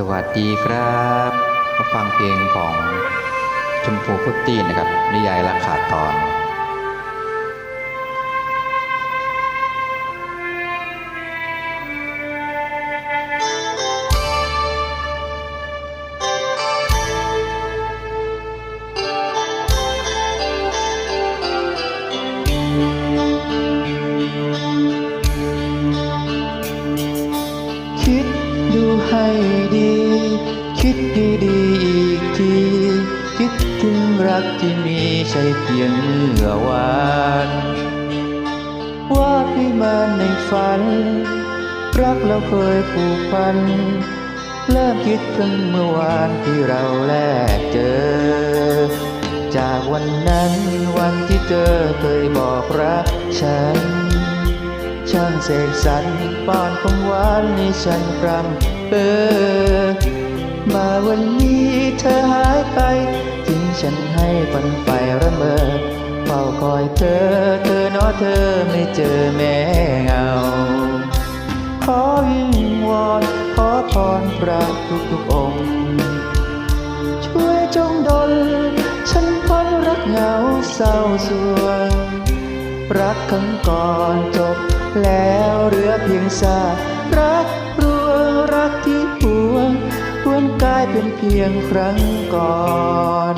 สวัสดีครับมาฟังเพลงของชมพูฟุตตี้นะครับ นิยายรักขาดตอน คิด ให้ดี คิดดีดีๆอีกที คิดถึงรักที่มีใช่เพียงเมื่อวานว่าพี่มาในฝัน รักเราเคยผูกพัน เริ่มคิดถึงเมื่อวานที่เราแลกเจอ จากวันนั้นวันที่เธอเคยบอกรักฉัน ช่างเสกสรรป้อนของหวานให้ฉันพรำเออ มาวันนี้เธอหายไป ทิ้งฉันให้ฝันไฟระเมอเฝ้าคอยเธอ เธอเนอเธอไม่เจอแม่เงา ขอวิงวอนขอพรพระทุกทุกองค์ ช่วยจงดล ฉันพ้นรักเหงาเศร้าสวงรักครั้งก่อนจบ แล้วเหลือเพียงซารักรวรักที่หัวหวนกลายเป็นเพียงครั้งก่อน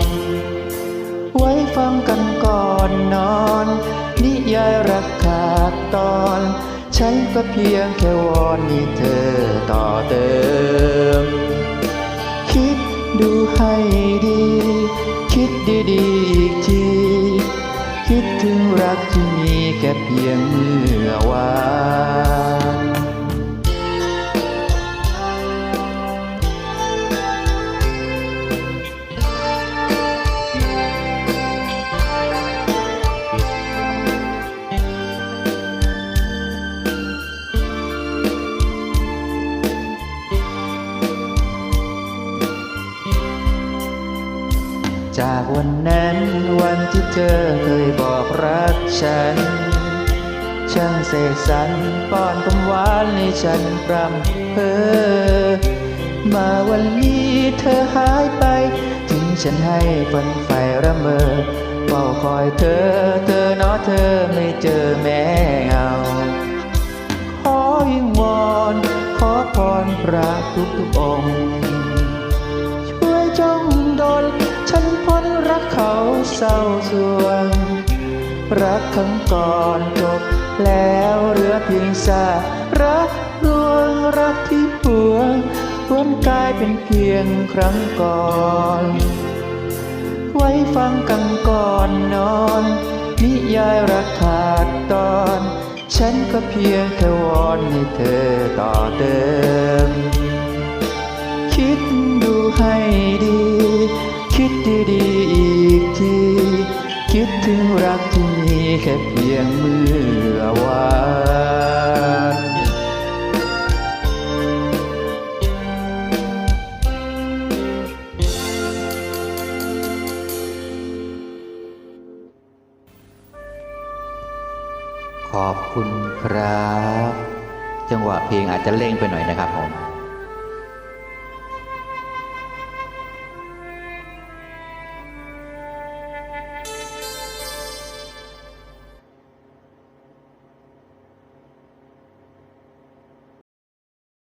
ไว้ฟังกันก่อนนอน นิยายรักขาดตอน ฉันก็เพียงแค่วอนให้เธอต่อเติม คิดดูให้ดี คิดดีๆอีกที คิดถึงรักที่มีแค่เพียงเมื่อวานากวันนั้น วันที่เธอเคยบอกรักฉัน ช่างเสกสรรป้อนคำหวานให้ฉันพรำเพอมาวันนี้เธอหายไป ทิ้งฉันให้ฝันไฟระเมอเฝ้าคอยเธอ เธอเนอเธอไม่เจอแม่เงาขอยิงวอน ขอพรพระทุกทุกองค์ เศร้าสวง รักครั้งก่อนจบแล้วเหลือเพียงซารักรวงรักที่ปวงหวนกายเป็นเพียงครั้งก่อน ไว้ฟังกันก่อนนอน นิยายรักขาดตอน ฉันก็เพียงแค่วอนให้เธอต่อเติม คิดดูให้ดี คิดดีๆอี ที คิดถึงรักที่มีแค่เพียงเมื่อวานขอบคุณครับ จังหวะเพลงอาจจะเร่งไปหน่อยนะครับผม